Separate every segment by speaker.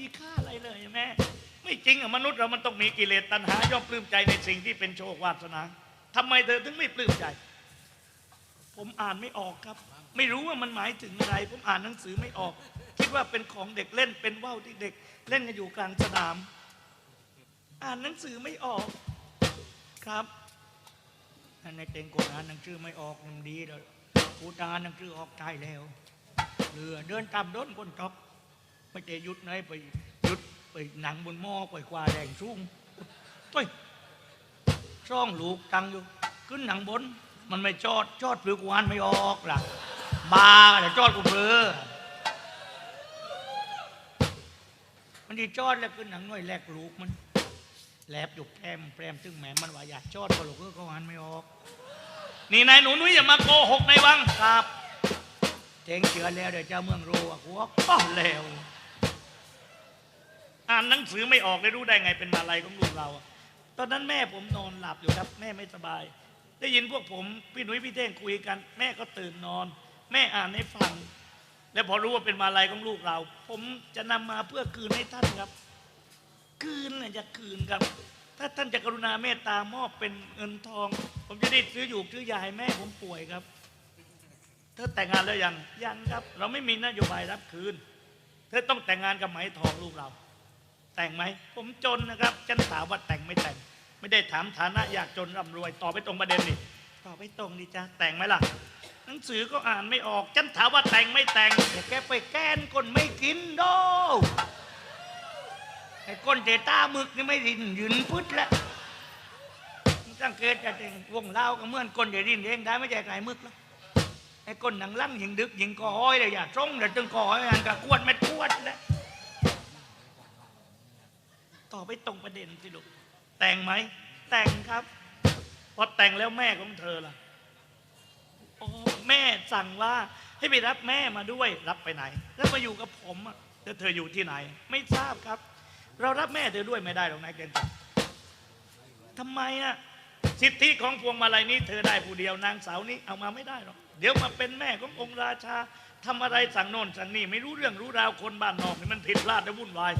Speaker 1: มีค่าอะไรเลยแม่ ไม่จริงอะมนุษย์เรามันต้องมีกิเลสตัณหาย่อมปลื้มใจในสิ่งที่เป็นโชควาสนาทำไมเธอถึงไม่ปลื้มใจ ผมอ่านไม่ออกครับ ไม่รู้ว่ามันหมายถึงอะไร ผมอ่านหนังสือไม่ออก คิดว่าเป็นของเด็กเล่นเป็นว่าวที่เด็ก เล่นกันอยู่กลางสนาม อ่านหนังสือไม่ออกครับนในเต็งกดอ่านหนังสือไม่ออกมันดีเลยกูอ่านหนังสือออกใจแล้วเรือเดินตามด้นคนตอก ไม่ใช่หยุดไหนไปหยุดไปหนังบนหม้อไปกว่าแดงชุ่มเฮ้ยช่องลูกตังอยู่ ขึ้นหนังบน มันไม่จอดจอดปลือกวานไม่ออกล่ะบาแต่จอดกูเบลอมันดีจอดแล้วขึ้นหนังหน่อยแลกลูกมันแลบอยู่แพรมแพรมถึงแหมมันว่าอยากจอดก็ลูกเออก็วานไม่ออก นี่นายหนูนุ้ยอย่ามาโกหกในวังครับเจงเชือแล้วเดี๋ยวเจ้าเมืองรู้ว่าหัวก็แล้ว อ่านหนังสือไม่ออกเลยรู้ได้ไงเป็นมาลัยของลูกเรา ตอนนั้นแม่ผมนอนหลับอยู่ครับ แม่ไม่สบาย ได้ยินพวกผมพี่หนุ่ยพี่เท่งคุยกัน แม่ก็ตื่นนอน แม่อ่านให้ฟัง แล้วพอรู้ว่าเป็นมาลัยของลูกเรา ผมจะนำมาเพื่อคืนให้ท่านครับ คืนนะจะคืนครับ ถ้าท่านจะกรุณาเมตตามอบเป็นเงินทอง ผมจะได้ซื้ออยู่ซื้อยาให้แม่ผมป่วยครับเธอแต่งงานแล้วยังยังครับ เราไม่มีนโยบายรับคืน เธอต้องแต่งงานกับไหมทองลูกเรา แต่งไหม ผมจนนะครับ ฉันถามว่าแต่งไม่แต่ง ไม่ได้ถามฐานะอยากจนร่ำรวยตอบไปตรงประเด็นนี่ตอบไปตรงดิจ้าแต่งไหมล่ะ หนังสือก็อ่านไม่ออก ฉันถามว่าแต่งไม่แต่งแต่แกไปแก้นคนไม่กินโดไอ้ก้นเจต้ามึกนี่ไม่ดินยืนพุดแล้วสังเกตจะเองวงเล่าก็เมื่อนก้นเจดินเองได้ไม่ใช่ไก่มึกแล้วไอ้ก้นหนังลั่งยิงดึกยิงกอห้อยเลยอย่าตรงเดี๋ยวตึงกอห้อยอันกับกวดไม่กวดแล้ว ตอบไปตรงประเด็นสิลูก แต่งไหม แต่งครับ พอแต่งแล้วแม่ของเธอล่ะโอ้แม่สั่งว่าให้ไปรับแม่มาด้วย รับไปไหน แล้วมาอยู่กับผมอะแล้วเธออยู่ที่ไหน ไม่ทราบครับ เรารับแม่เธอด้วยไม่ได้หรอกนายเกณฑ์ทำไมอะสิทธิของพวงมาลัยนี้เธอได้ผู้เดียวนางสาวนี้เอามาไม่ได้หรอกเดี๋ยวมาเป็นแม่ขององค์ราชาทำอะไรสั่งโน่นสั่งนี่ไม่รู้เรื่องรู้ราวคนบ้านนอกนี่มันผิดพลาดและวุ่นวาย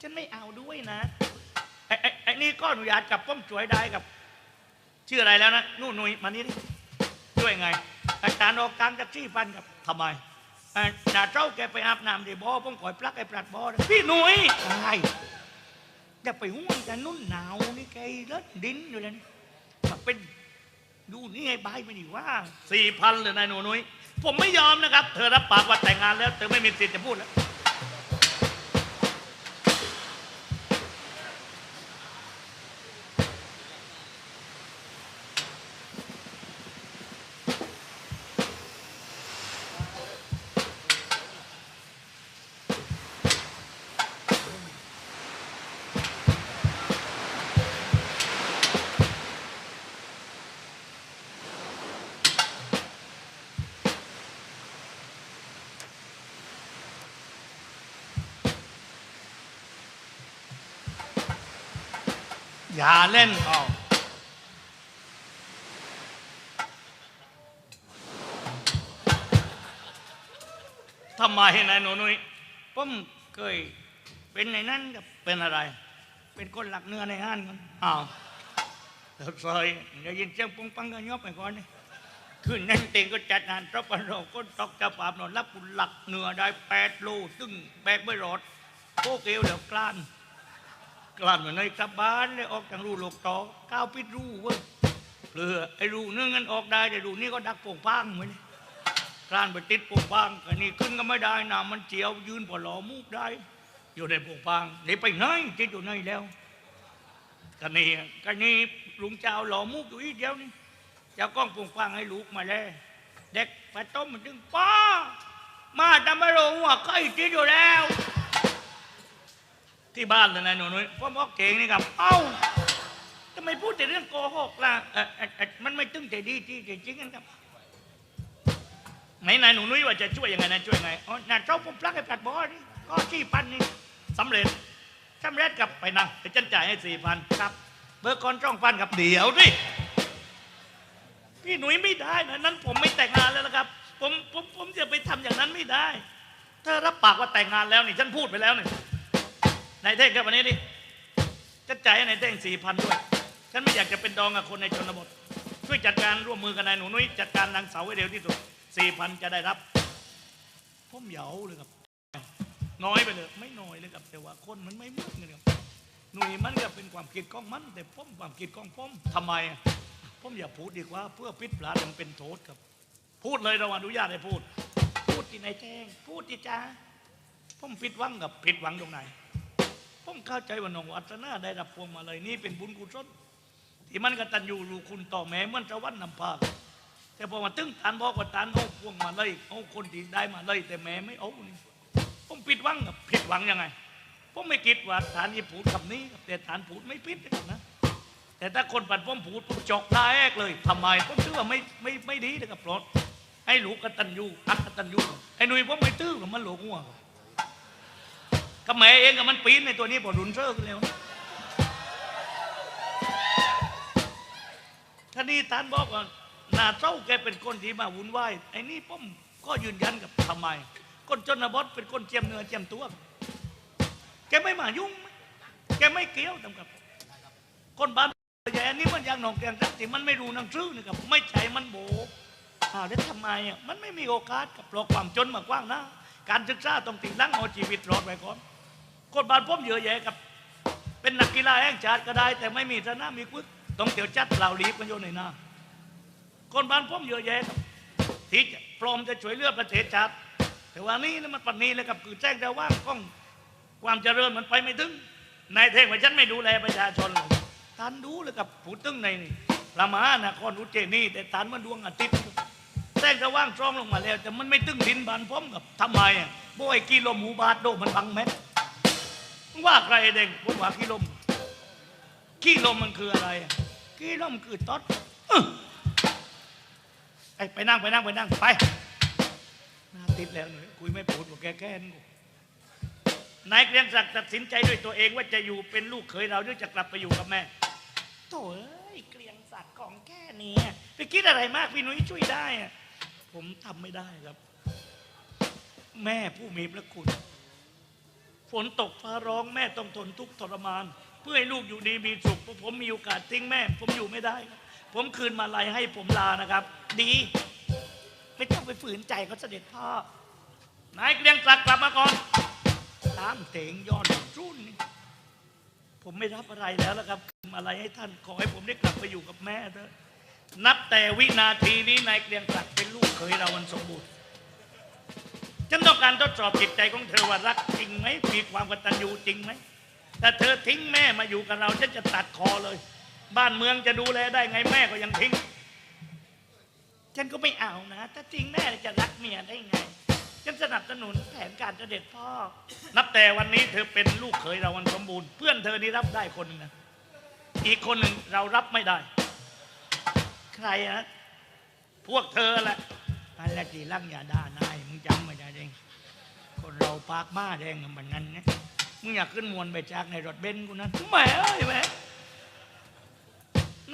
Speaker 1: ฉันไม่เอาด้วยนะไอ้ไอ้ไอ้นี่ก็อนุญาตกับป้อมสวยได้กับ ชื่ออะไรแล้วนะนู่นนุยมานี่ดิช่วยไงอาจารย์ออกกลางจะชี้ฟันกับทำไมเอ่อจ่าเจ้าแกไปอาบน้ำที่บ่อผมก่อยปลักไอ้ปลัดบ่อนะพี่หนุยอะไรจะไปห่วงแต่นุ่นหนาวนี่แกรถดินอยู่เลยนี่มาเป็นดูนี่ไงบายไม่ดีว่าสี่พันเลยนายหนูนุยผมไม่ยอมนะครับ เธอรับปากว่าแต่งงานแล้ว เธอไม่มีสิทธิ์จะพูดแล้ว อย่าเล่นเอาทำไมนายหนูนุ้ยผมเคยเป็นในนั้นกับเป็นอะไร เป็นคนหลักเนื้อในห้านกันอ้าวเลิกซอยอย่ายินเสียงปุ้งปังกันยอบไปก่อนนี่ขึ้นนั่นเต็งก็จัดงานรับประโลก็ตอกจะปราบนอนรับปุนหลักเนื้อได้แปดโลซึ่งแบกไม่รอดโคเกลเดี๋ยวกล้าน กลั่นมาในกลับบ้านเลยออกจากรูโลกต่อก้าวปิดรูเว้ยเพื่อไอ้รูนึงนั้นออกได้แต่รูนี้ก็ดักโป่งป้างเหมือนกลั่นไปติดโป่งป้างอันนี้ขึ้นก็ไม่ได้น้ำมันเจียวยืนพอหลอมูกได้ อยู่ในโป่งป้างนี่ไปไหนติดอยู่ไหนแล้วกันนี่กันนี่ลุงเจ้าหลอมูกอยู่อีกเดียวนี่เจ้ากล้องโป่งป้างให้ลูกมาแล้วเด็กไปต้มมันถึงป้ามาทำไมรู้ว่าใกล้ติดอยู่แล้ว ที่บ้านเลยนะหนูนุ้ยพ่อพ่อเก่งนี่ครับเอ้าทำไมพูดแต่เรื่องโกหกล่ะเอ่อเอ่อเอ่อมันไม่ตึงใจดีที่จริงกันครับไหนนายหนูนุ้ยว่าจะช่วยยังไงนะช่วยยังไงอ๋อน่าเจ้าผมปลักให้ปัดบอนี่ก็สี่พันนี่สำเร็จสำเร็จกับไปนั่งไปจันจ่ายให้สี่พันครับ เบอร์กอนจ้องพันกับเดี๋ยวดิพี่หนุ่ยไม่ได้นะนั้นผมไม่แต่งงานแล้วนะครับ ผมผมผมจะไปทำอย่างนั้นไม่ได้ทธอรับปากว่าแต่งงานแล้วนี่ฉันพูดไปแล้วนี่ นายเท่งแค่วันนี้ดิจะจ่ายให้นายเท่งสี่พันด้วย ฉันไม่อยากจะเป็นดองกับคนในชนบท ช่วยจัดการร่วมมือกับนายหนูนุ้ยจัดการนางเสาให้เร็วที่สุดสี่พันจะได้รับผมเหยาเลยครับ น้อยไปเลย ไม่น้อยเลยครับ แต่ว่าคนมันไม่มือนกันครับหนุ่ยมันก็เป็นความคิดของมัน แต่ผมความคิดของผมทำไมผมอย่าพูดดีกว่า เพื่อปิดปลายังเป็นโทษครับ พูดเลยเราอนุญาตให้พูด พูดที่ไหนแจ้ง พูดที่จ้าผมผิดหวังกับผิดหวังตรงไหน ผมเข้าใจว่าน้องวัฒนาได้รับพวงมาเลยนี่เป็นบุญกุศลที่มันกตัญญูรู้คุณต่อแม่เหมันจะวันนำพาแต่พอมาตึ้งตานบอกว่าตานเอาพวงมาเลยเอาคนที่ได้มาเลย แต่แม่ไม่เอานี่ผมผิดหวังกับผิดหวังยังไงผมไม่คิดว่าฐานที่พูดคำนี้ แต่ฐานพูดไม่ผิดนะแต่ถ้าคนปัดผมพูดผมจอกได้แอกเลยทำไมผมถือว่าไม่ไม่ไม่ดีนะครับเพราะให้หลูกกตัญญูอักกตัญญูไอ้หนุ่ยผมไม่ตื้อหรอกมันหลงหัว ก็แม่เองกับมันปีนในตัวนี้พอรุนเซอร์ขึ้นแล้วท่านี้ท่านบอกว่านาเจ้าแกเป็นคนที่มาวุ่นวายไอ้นี่ผมก็ยืนยันกับทำไมคนจนบดเป็นคนเจียมเนื้อเจียมตัว แกไม่มายุ่ง แกไม่เกี่ยวทำกับ คนบ้านใหญ่อันนี้มันยังหนองแกงจักที่มันไม่รู้นังสือนะครับ ไม่ใช่มันโบอ้าวแล้วทำไมอะมันไม่มีโอกาสกับเพราะความจนมากว้างนะ การศึกษาต้องติดตั้งเอาชีวิตรอดไว้ก่อน คนบ้านผมเยอะแยะกับ เป็นนักกีฬาแห่งชาติก็ได้ แต่ไม่มีสนามมีกุศต้องเตียวจัดเหล่าลีบกันอยู่ในหน้าคนบ้านผมเยอะแยะครับที่จะพร้อมจะช่วยเหลือประเทศชาติแต่ว่านี่มันปัจนี้เลยกับคือแจ้งแต่ว่างก้องความเจริญมันไปไม่ถึงนายเท่งว่าฉันไม่ดูแลประชาชนเลยท่านดูเลยกับผู้ตึงในนี่ละมานะครอุเจนี่ แต่ท่านมันดวงอาทิตย์แจ้งแต่ว่างตรองลงมาแล้ว แต่มันไม่ตึงดินบานพร้อมกับทำไมอะโบยกิโลหมูบาทโดมันบังเม็ด ว่าใครเด้งผมว่ากิโลมกิโลมมันคืออะไรอะกิโลมคือต๊อดไอ้ไปนั่งไปนั่งไปนั่งไปน้าติดแล้วหนูคุยไม่พูดบอกแกแก้นกูนายเกรียงศักดิ์ตัดสินใจด้วยตัวเองว่าจะอยู่เป็นลูกเขยเราหรือจะกลับไปอยู่กับแม่โถ่เอ้ยเกรียงศักดิ์ของแค่นี้ไปคิดอะไรมากพี่นุ้ยช่วยได้ ผมทำไม่ได้ครับ แม่ผู้มีพระคุณ ฝนตกฟ้าร้องแม่ต้องทนทุกข์ทรมาน เพื่อให้ลูกอยู่ดีมีสุขเพราะผมมีโอกาสทิ้งแม่ ผมอยู่ไม่ได้ ผมคืนมาลัยให้ผมลานะครับ ดี ไม่ต้องไปฝืนใจเขาเสด็จพ่อนายเกรียงศักดิ์กลับมาก่อนตามเถงย้อนรุ่น ผมไม่รับอะไรแล้วละครับคืนอะไรให้ท่านขอให้ผมได้กลับไปอยู่กับแม่เถอะนับแต่วินาทีนี้นายเกรียงศักดิ์เป็นลูกเขยเราวันสมบูรณ์ ฉันต้องการทดสอบจิตใจของเธอว่ารักจริงไหมมีความกตัญญูจริงไหมแต่เธอทิ้งแม่มาอยู่กับเราฉันจะตัดคอเลย บ้านเมืองจะดูแลได้ไงแม่ก็ยังทิ้ง ฉันก็ไม่เอานะ ถ้าทิ้งแม่จะรักเมียได้ไง ฉันสนับสนุนแผนการเสด็จพ่อ นับแต่วันนี้เธอเป็นลูกเขยเราวันสมบูรณ์เพื่อนเธอนี่รับได้คนนึงนะอีกคนหนึ่งเรารับไม่ได้ ใครนะพวกเธอแหละอันละที่ลังอย่าด่านาย ปากมาแดงกันเหมือนกันนะมึงอยากขึ้นมวนไปจากในรถเบนซ์กูนะแหมเอ้ยแหม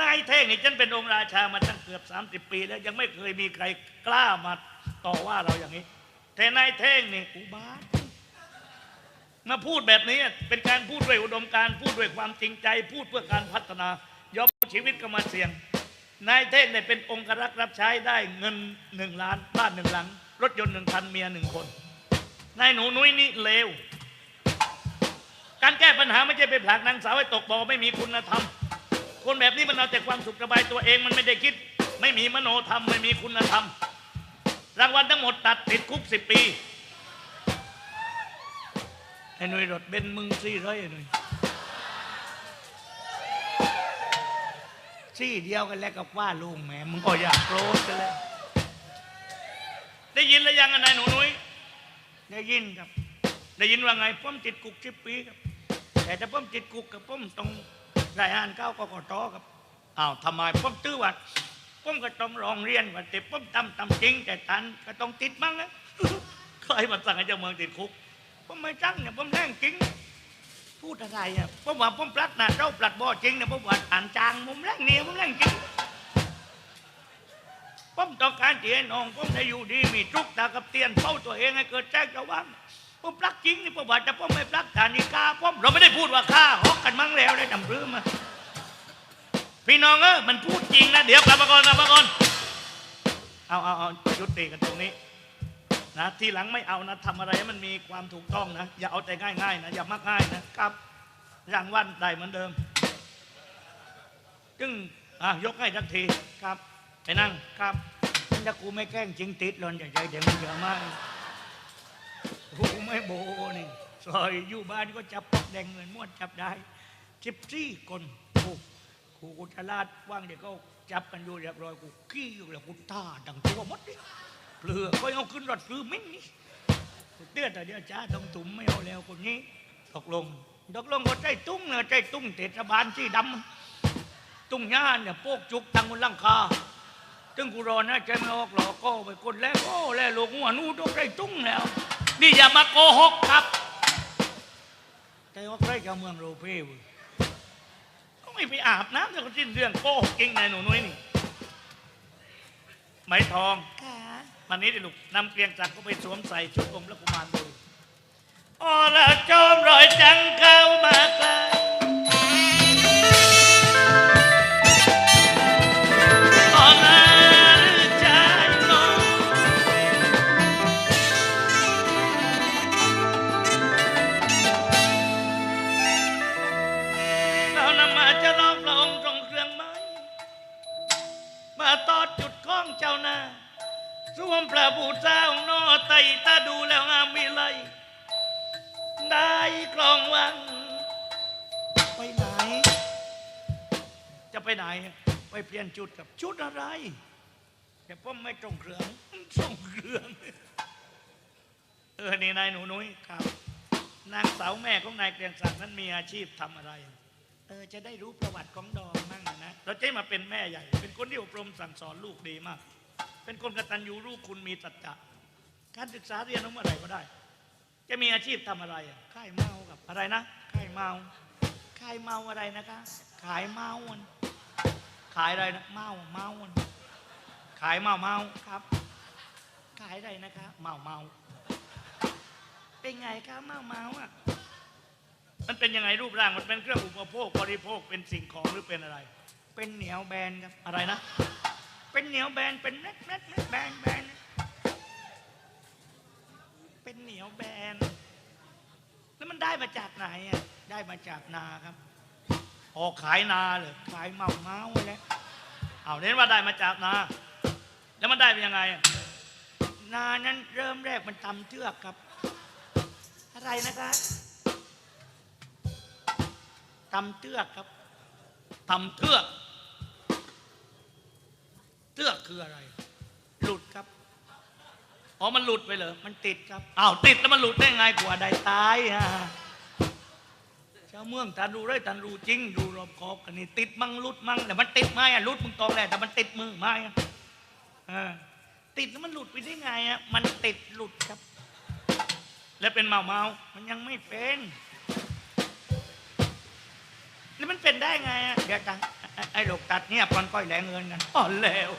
Speaker 1: นายเท่งนี่ฉันเป็นองค์ราชามาตั้งเกือบ 30 ปี แล้วยังไม่เคยมีใครกล้ามาต่อว่าเราอย่างนี้ แต่นายเท่งนี่อุบามาพูดแบบนี้เป็นการพูดด้วยอุดมการพูดด้วยความจริงใจ พูดเพื่อการพัฒนายอมชีวิตก็มาเสี่ยง นายเท่งเนี่ยเป็นองค์รักรับใช้ได้เงินหนึ่งล้านบ้านหนึ่งหลัง รถยนต์หนึ่งคันเมียหนึ่งคน นายหนูนุ้ยนี่เลว การแก้ปัญหาไม่ใช่ไปผลักนางสาวให้ตกบ่อไม่มีคุณธรรม คนแบบนี้มันเอาแต่ความสุขสบายตัวเองมันไม่ได้คิด ไม่มีมโนธรรมไม่มีคุณธรรม รางวัลทั้งหมดตัดติดคุกสิบปีไอ้หนุ่ยรถเบนมึงซี่ร้อยไอ้หนุ่ยซี่เดียวกันแล้วกับว่าลุงแหมมึงก็อยากโกรธกันแล้วได้ยินแล้วยังอะนายหนูนุ้ย ได้ยินครับ ได้ยินว่าไงผมติดคุกสิบปีครับ แต่ถ้าผมติดคุกกับผมต้องรายงานเข้ากกตครับอ้าวทำไมผมตื้อว่าผมก็ต้องร้องเรียนว่าแต่ผมทำทำจริง แต่ทันก็ต้องติดมั้งนะใครมาสั่งให้เจ้าเมืองติดคุกผมไม่จังเนี่ยผมแรงจริงพูดอะไรอะผมว่าผมปลัดนะเราปลัดบ่อจริงเนี่ยผมว่าอ่านจางผมแรงเนี่ยผมแรงจริง ผมต้องการที่ให้น้องผมได้อยู่ดีมีทุกตากับเตียนเฝ้าตัวเองให้เกิดแจ้งระวังผมปลักจริงนี่ผมว่าจะผมไม่ปลักฐานิกาผมเราไม่ได้พูดว่าฆ่าฮอกกันมั้งแล้วได้นำรื้อมาพี่น้องเออมันพูดจริงนะเดี๋ยวกลับมาก่อนกลับมาก่อนเอาเอาเอายุติกันตรงนี้นะทีหลังไม่เอานะทำอะไรให้มันมีความถูกต้องนะ อย่าเอาแต่ง่ายๆนะอย่ามักง่ายนะครับรางวัลได้เหมือนเดิมจึงอะยกให้ทักทีครับ ไปนั่งครับถ้ากูไม่แกล้งจริงติดหลอนใหญ่ๆเดี๋ยวมันเยอะมากกูไม่โบนี่ซอยอยู่บ้านก็จับปอกแดงเงินม้วนจับได้สิบสี่คนโอ้กูกูฉลาดว่างเดี๋ยวก็จับกันอยู่เรียบร้อยกูขี้อยู่แล้วกูท่าดังตัวมดดิเปลือกก็เอาขึ้นรถปลือมิ้นนี่กูเตือนแต่เดี๋ยวจ้าต้องถุมไม่เอาแล้วคนนี้ตกลงตกลงก็ใจตุ้งเนอะใจตุ้งเทศบาลที่ดำตุ้งย่านเนี่ยโปกจุกตังบนลังคา ตึงกูรอนะใจไม่ออกหรอกก็ไปกดแล้วก็แล้วลูกหัวหนูต้องได้ตุ้งแล้ว นี่อย่ามาโกหกครับแต่ว่าใครจะเมืองโรเพ่เว้ยก็ไม่ไปอาบน้ำแต่ก็สิ้นเรื่องโกหกเก่งนายหนูนุ้ยนี่ไหมทอง
Speaker 2: ค่ะ
Speaker 1: วันนี้ดิลูกนำเกลียงจักรก็ไปสวมใส่ชุดอมและกุมารดูอ๋อละจอมรอยจังเข้ามาไกล ระบูชาองค์นอไตตาดูแล้วงามวิไลได้กลองวัง ไปไหน จะไปไหน ไปเปลี่ยนจุดกับชุดอะไรเดี๋ยวผมไม่ตรงเครื่องส่งเครื่องเออนี่นายหนูนุ้ยครับ นางสาวแม่ของนายเกรียงศักดิ์นั้นมีอาชีพทำอะไร เออจะได้รู้ประวัติของดองมั่งนะเราจะมาเป็นแม่ใหญ่ เป็นคนที่อบรมสั่งสอนลูกดีมาก เป็นคนกตัญญูรู้คุณมีสัจจะการศึกษาเรียนรู้เมื่อไหร่ก็ได้ จะมีอาชีพทำอะไรอะขายเมากับอะไรนะขายเมาขายเมาอะไรนะคะ ขายเมาขายอะไรนะเมาเมาขายเมาเมาครับ ขายอะไรนะคะเมาเมาเป็นไงคะเมาเมาอะมันเป็นยังไงรูปร่างมันเป็นเครื่องอุปโภคบริโภคเป็นสิ่งของหรือเป็นอะไร เป็นเหนียวแบนครับอะไรนะ เป็นเหนียวแบนเป็นเม็ดเม็ดเม็ดแบนแบนเป็นเหนียวแบน แล้วมันได้มาจากไหนอะได้มาจากนาครับออกขายนาเลยขายเมาเมาๆแล้วเอาเน้นว่าได้มาจากนา แล้วมันได้เป็นยังไงอะนานั้นเริ่มแรกมันตำเทือกครับ อะไรนะคะตำเทือกครับตำเทือก เทือกคืออะไร หลุดครับอ๋อมันหลุดไปเหรอมันติดครับอ้าวติดแล้วมันหลุดได้ไงกว่าใดตายฮะชาวเมืองทันรู้ได้ทันรู้จริง ดูรอบขอบกันนี่ติดมั่งหลุดมั่งแต่มันติดไหมอะหลุดมึงตองแหละแต่มันติดมือไหมอะเออติดแล้วมันหลุดไปได้ไงอะมันติดหลุดครับ แล้วเป็นเมาเมาๆมันยังไม่เป็นแล้วมันเป็นได้ไงอะเดี๋ยวจัง ไอ้ไอ้โลกตัดเนี่ยปอนก้อยแหลงเงินกันอ๋อนแล้ว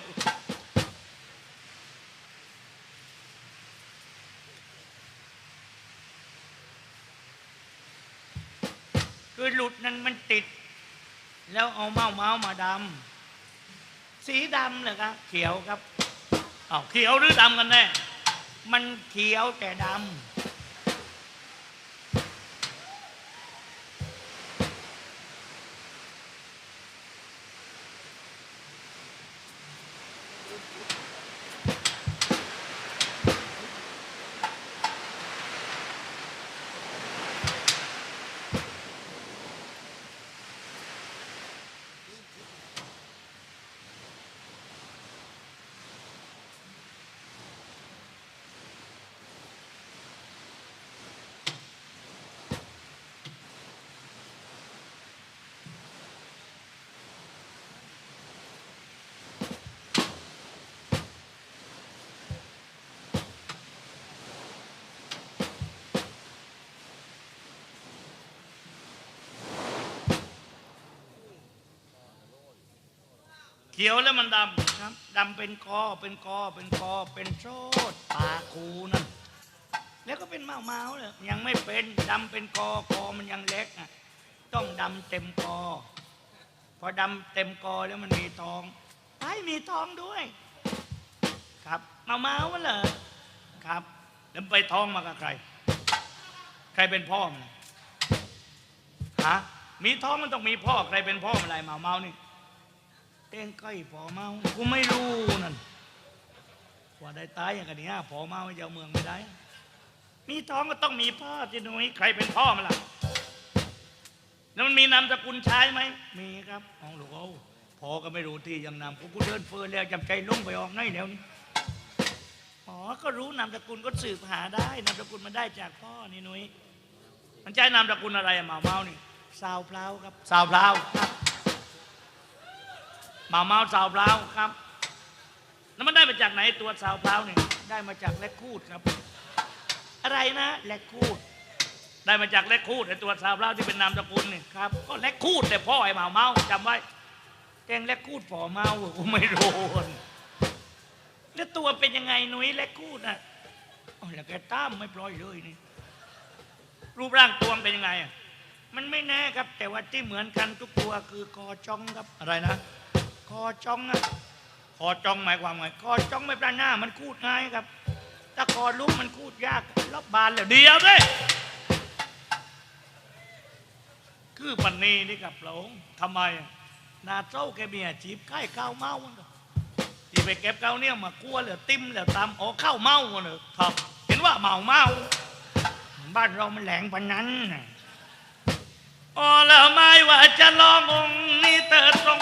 Speaker 1: คือหลุดนั้นมันติด แล้วเอาเมาเมามาดำสีดำเหรอครับเขียวครับเอาวเขียวหรือดำกันแน่มันเขียวแต่ดำ เขียวแล้วมันดำครับดำเป็นกอเป็นกอเป็นกอเป็นโซดปาคูนั่นแล้วก็เป็นเมาเมาเลยยังไม่เป็นดำเป็นกอกอมันยังเล็กอะต้องดำเต็มกอพอดำเต็มกอแล้วมันมีทองไอ้มีทองด้วย ครับเมาเมาเหรอครับแล้วไปท้องมากับใคร ใครเป็นพ่อมันฮะมีท้องมันต้องมีพ่อใครเป็นพ่อมันอะไรเมาเมานี่ เต้งก้อยพ่อเมากูไม่รู้นั่นว่าได้ตายอย่างกันนี้พ่อเมาไม่เจ้าเมืองไม่ได้ มีท้องก็ต้องมีพ่อจิหนุ้ยใครเป็นพ่อมันล่ะแล้วมันมีนามสกุลชายไหมมีครับของหลวงพ่อพอก็ไม่รู้ที่ยังนำกูกูเดินเฟินแล้วจำใจลงไปออกไหนแล้วนี่อ๋อก็รู้นามสกุลก็สืบหาได้นามสกุลมันได้จากพ่อนี่นุ้ยมันใช้นามสกุลอะไรอะหมาเมานี่สาวพลาวครับสาวพลาวครับห มาเมาสาวพลาวครับ แล้วมันได้มาจากไหนตัวสาวพลาวนี่ได้มาจากแลกคูดครับ อะไรนะแลกคูด ได้มาจากแลกคูดไอตัวสาวพลาวที่เป็นนามสกุลนี่ครับ ก็แลกคูดแต่พ่อไอ้หมาเมาจำไว้แกงแลกคูดพ่อเมากูไม่รู้แล้วตัวเป็นยังไงหนุ่ยแลกคูดอะอ๋อแล้วแกตามไม่ปล่อยเลยนี่รูปร่างตัวมันเป็นยังไงอะมันไม่แน่ครับ แต่ว่าที่เหมือนกันทุกตัวคือคอจ้องครับอะไรนะค อจ้องอะคอจ้องหมายความไงคอจ้องไม่ปลาหน้ามันคูดง่ายครับ ถ้าคอลุกมันคูดยากรอบบานแล้วเดียวเด้คือปันนีนี่กับพระองทำไมนาเจ้าแกมีอาชีพค่ายข้าวเมาเนอะที่ไปเก็บข้าวเนี่ยมาคั่วเหลือติ้มเหลือตำอ๋อข้าวเมาเนอะครับเห็นว่าเมาเมาบ้านเรามันแหลงพันนั้นอ๋อแล้วไม่ว่าจะลององนี้เติดตรง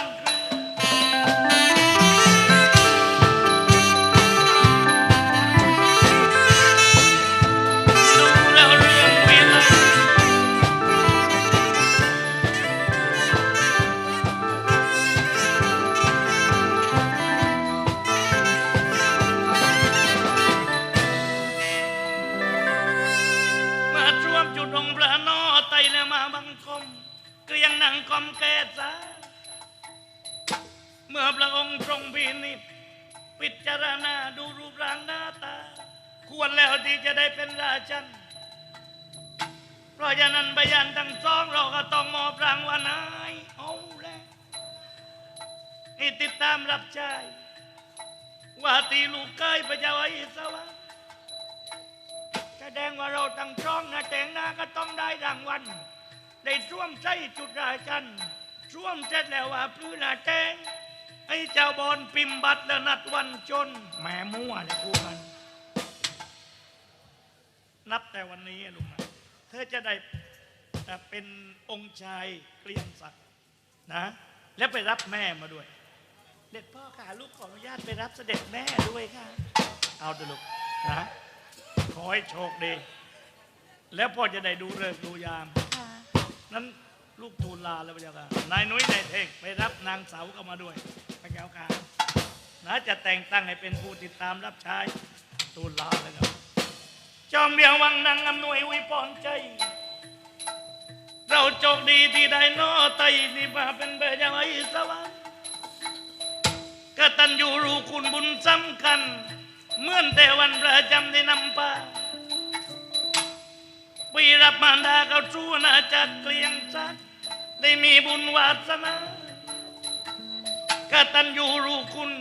Speaker 1: ให้ติดตามรับใช้ว่าตีลูกเกยพระเจ้าอิสวรรค์แสดงว่าเราทั้งสองนะแต่งหน้าก็ต้องได้รางวัลได้ร่วมใจจุดราชันร่วมเสร็จแล้วว่าพื้นหน้าแจ้งไอ้เจ้าบอลปิมบัตรแล้วนัดวันจนแหมมั่วเลยกูมันนับแต่วันนี้ลุงนะเธอจะได้แต่เป็นองค์ชายเกรียงศักดิ์นะ แล้วไปรับแม่มาด้วย เด็กพ่อค่ะลูกขออนุญาตไปรับเสด็จแม่ด้วยค่ะ เอาเถอะลูกนะขอให้โชคดี แล้วพ่อจะได้ดูเลิกษ์ดูยาม
Speaker 2: ค่ะ
Speaker 1: นั้นลูกทูลลาแล้วพระเจ้าค่ะ นายนุ้ยนายเทงไปรับนางเสาวก็มาด้วยพระเจ้าค่ะนะจะแต่งตั้งให้เป็นผู้ติดตามรับใช้ทูลลาเลยครับ จอมเบียงวังนางอำนวยอวยพรใจ เราโชคดีที่ได้นอไตนี่มาเป็นเบญจไอสวรรค์ กตันยูรู้คุณบุญสำคัญ เหมื่อนแต่วันประจำที่นำพาวีรับมารดาเขาชูนาจัดเกลียงจักดิ์ได้มีบุญวาสนากตันยูรู้คุณ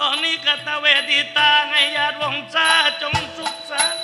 Speaker 1: ตอนนี้กตเวทีตาไงญาติวงศาจงสุขสันต